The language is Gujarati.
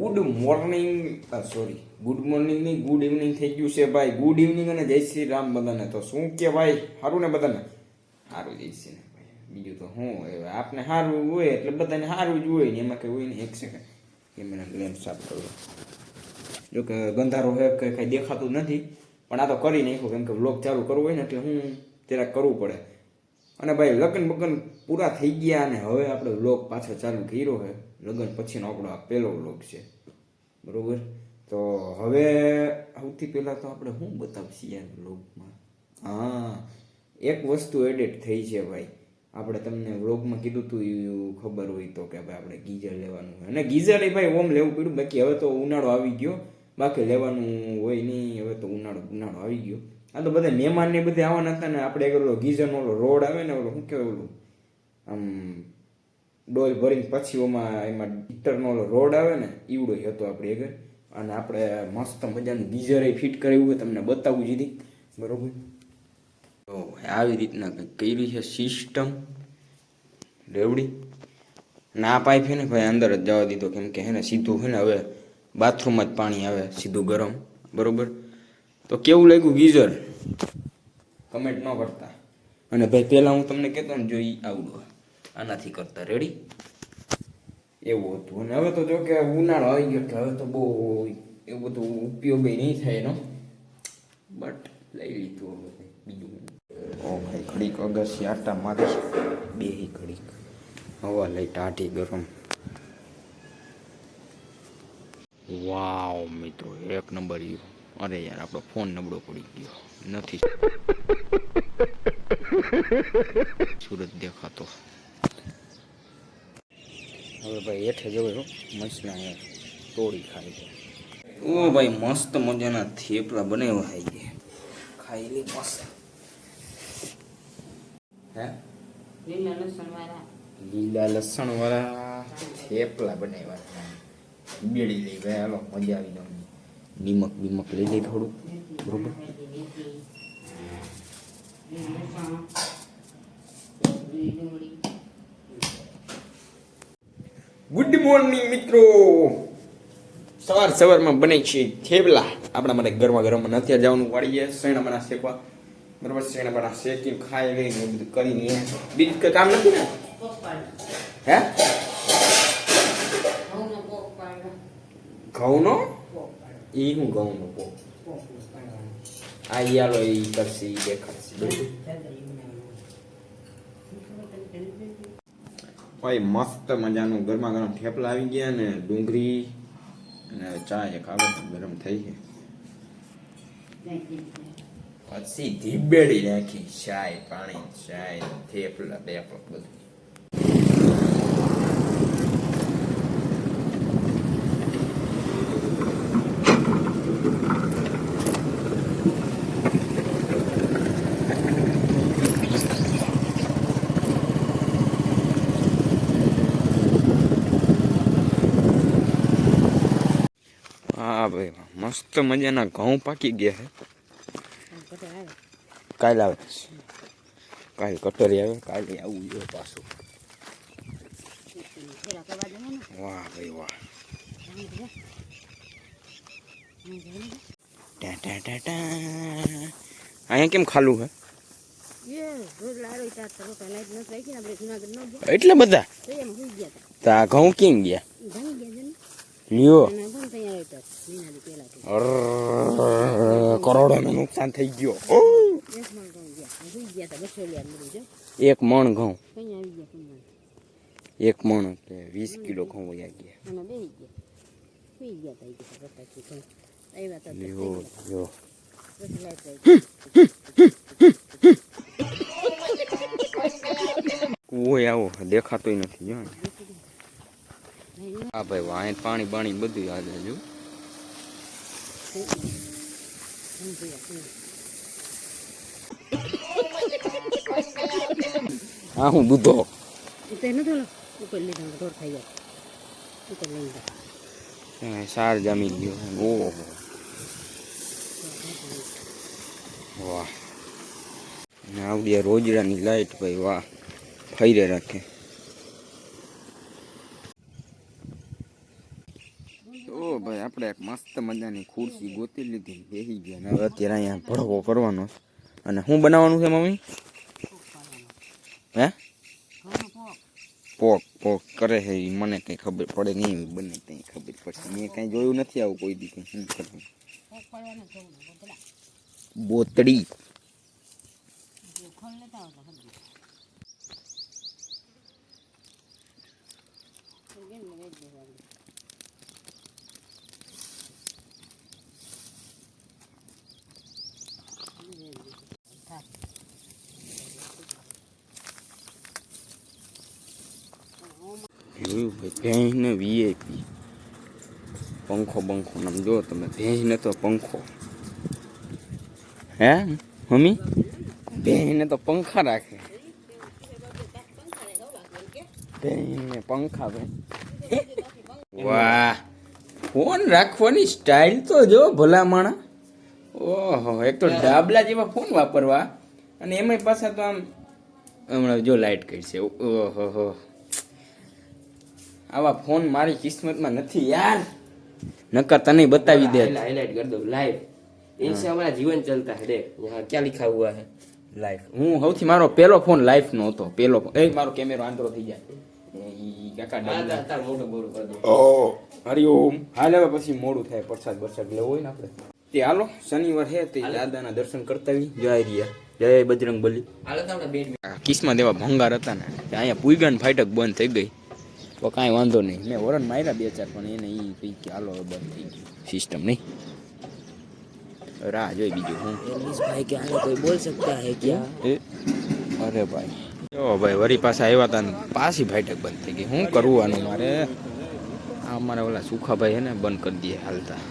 Good morning sorry good morning નહીં ગુડ ઇવનિંગ થઈ ગયું છે ભાઈ. ગુડ ઇવનિંગ અને જય શ્રી રામ બધાને. તો શું કે ભાઈ? સારું ને બધાને? સારું જય શ્રી ને ભાઈ. બીજું તો હું આપને સારું હોય એટલે બધાને સારું જ હોય ને. એમાં કંઈ હોય ને, એક સેકન્ડ કેમેરા લેન્સ સાફ કરવો. જો કે ગંધારો હે કે કાંઈ દેખાતું નથી. પણ આ તો કરી નાખ્યું, કેમ કે બ્લોગ ચાલુ કરવું હોય ને, એટલે હું જરાક કરવું પડે. અને ભાઈ લગ્ન બગન પૂરા થઈ ગયા અને હવે આપણે વ્લોગ પાછો ચાલુ કર્યો છે. લગ્ન પછીનો આપણો આ પહેલો વ્લોગ છે. બરોબર? તો હવે સૌથી પહેલાં તો આપણે શું બતાવશું યાર વ્લોગમાં? હા, એક વસ્તુ એડિટ થઈ છે ભાઈ. આપણે તમને વ્લોગમાં કીધું હતું એવું ખબર હોય તો કે ભાઈ આપણે ગીઝર લેવાનું હોય અને ગીઝર ભાઈ ઓમ લેવું પડ્યું. બાકી હવે તો ઉનાળો આવી ગયો. બાકી લેવાનું હોય નહીં, હવે તો ઉનાળો ઉનાળો આવી ગયો. આ તો બધા મહેમાન ને બધે આવવાના હતા ને આપણે એક ઓલો ગીઝરનો ઓલો રોડ આવે ને ઓલો, શું કહેવાય ઓલું? આમ ડોલ ભરીને પછી ઓમાં એમાં હીટરનો ઓલો રોડ આવે ને, ઈવડો હતો આપણે આગળ અને આપણે મસ્ત મજાનું ગીઝર ફિટ કરાવ્યું હોય તમને બતાવવું જીધી બરોબર? તો આવી રીતના કરી છે સિસ્ટમ રેવડી? ના પાઇપ છે ને ભાઈ અંદર જ જવા દીધો કેમ કે હે ને સીધું છે ને હવે બાથરૂમમાં જ પાણી આવે, સીધું ગરમ. બરોબર? તો કેવું લાગ્યું ગીઝર? કમેન્ટ ન કરતા. અને ભાઈ પહેલાં હું તમને કહેતો ને જો આવડો આવડું આનાથી કરતા. રેડી એવું હતું. અને હવે તો જો કે ઉનાળો આવી ગયો એટલે હવે તો બહુ એવું બધું ઉપયોગ નહીં થાય એનો. બટ લઈ લીધું હવે બીજું ઓ ભાઈ ઘડીક અગસી આટા મારી બે ઘડીક. હવા લઈ ટાઢી ગરમ. વાવ મિત્રો એક નંબર ઈ. અરે યાર આપણો ફોન નબળો પડી ગયો. નથી. સુરત દેખાતો. હવે ભાઈ હેઠે જવું મસના તોડી ખાઈ છે ઓ ભાઈ મસ્ત મજાના થેપલા બનાવ્યા ખાઈ ગયા ખાઈ લે મસ્ત. હે? લીલા લસણ વાળા લીલા લસણ વાળા થેપલા બનાવ્યા બેડી લઈ ગયા હાલો મજા આવી જવાની નિમક બીમક લઈ લઈ થોડું બરોબર? ગુડ મોર્નિંગ મિત્રો. સવાર સવારમાં બને છે થેબલા આપણા માટે ગરમા ગરમ નથી જવાનું વાળી જાય શેણા બના શેકવા. બરોબર શેણા બના શેકી ખાઈ લઈ ને બધું કરીને. બીજું કંઈ કામ નથી ને? હે? ઘઉંનો? ઈ હું ઘઉંનો પો આ આલો ઈ કરશે, ઈ દેખાડશે. ભાઈ, મસ્ત મજાનું ગરમા ગરમ થેપલા આવી ગયા ને, ડુંગળી અને ચા એક આવે ગરમ થઈ છે પછી ધીબેડી નાખી ચાય પાણી ચાય થેપલા બેપલા બધું હા ભાઈ મસ્ત મજાના ઘઉં પાકી ગયા છે કાલે આવે કાલે કટોરી આવે કાલે આવું જોઈએ પાછું. વાહ ભાઈ વાહ. અહીંયા કેમ ખાલું હે? એટલે બધા? ઘઉં કેમ ગયા? લ્યો. કરોડોનું નુકસાન થઈ ગયો. એક મણ ઘઉં. એક મણ એટલે વીસ કિલો ઘઉં વયા ગયા. લ્યો લ્યો. આવો દેખાતોય નથી જો. હા ભાઈ વાય પાણી બાણી બધું યાદ હજુ હા. હું દૂધો. સાર જામી ગયો ઓહો વાહ. ને આ રોજડાની લાઈટ ભાઈ, વાહ. ફૈરે રાખે. ભાઈ, આપણે એક મસ્ત મજાની ખુરશી ગોતી લીધી બેસી ગયા. હવે અત્યારે અહીંયા ભડકો કરવાનો અને શું બનાવવાનું છે, મમ્મી? હે? પોક પોક કરે છે એ મને કંઈ ખબર પડે નહીં બને કંઈ ખબર પડશે. મેં કાંઈ જોયું નથી આવું કોઈ દી શું કરવું? બોતડી. જોયું ભાઈ ભેંસને વીઆઈપી પંખો બંખો આમ જો તમે, ભેંસને તો પંખો. હે, મમ્મી? ભેંસને તો પંખા રાખે. ભેંસને પંખા ભાઈ વાહ. ફોન રાખવાની સ્ટાઇલ તો જો ભલા માણા ઓહો, એક તો ડાબલા જેવા ફોન વાપરવા. અને એમાંય પાછા તો આમ હમણાં જો લાઈટ કરશે. ઓહો આવા ફોન મારી કિસ્મતમાં નથી યાર. નકર તને બતાવી દે. હાઇલાઇટ કરી દઉં લાઈવ એસે અમારા જીવન ચલતા હે દેખ યહાં ક્યાં લિખા હુઆ હે? લાઈફ હું હવથી મારો પહેલો ફોન લાઈફ નો હતો. પહેલો ફોન એ મારો કેમેરો આંતરો થઈ જાય. હરિઓમ હાલ હવે પછી મોડું થાય પ્રસાદ વરસાદ લેવો હોય ને આપણે. તે હાલો શનિવાર હે તે દાદાના દર્શન કરતા જય રહ્યા જય બજરંગ બલી. કિસ્મા દેવા ભંગાર હતા ને અહીંયા પુઈગન ફાટક બંધ થઈ ગઈ. તો કાંઈ વાંધો નહીં. મેં વરણ માર્યા બે ચાર પણ એને એ કંઈ ચાલો બંધ થઈ ગયું. સિસ્ટમ નહીં? રાહ જોઈ બીજું હું? ભાઈ કે આને કોઈ બોલ શકતા હે ક્યાં અરે ભાઈ. જો ભાઈ વરી પાસે આવ્યા હતા ને પાછી ભાઈટક બંધ થઈ ગઈ. શું કરવું આનું મારે? આ અમારા ઓલા સુખાભાઈ હે ને બંધ કરી દઈએ હાલતા.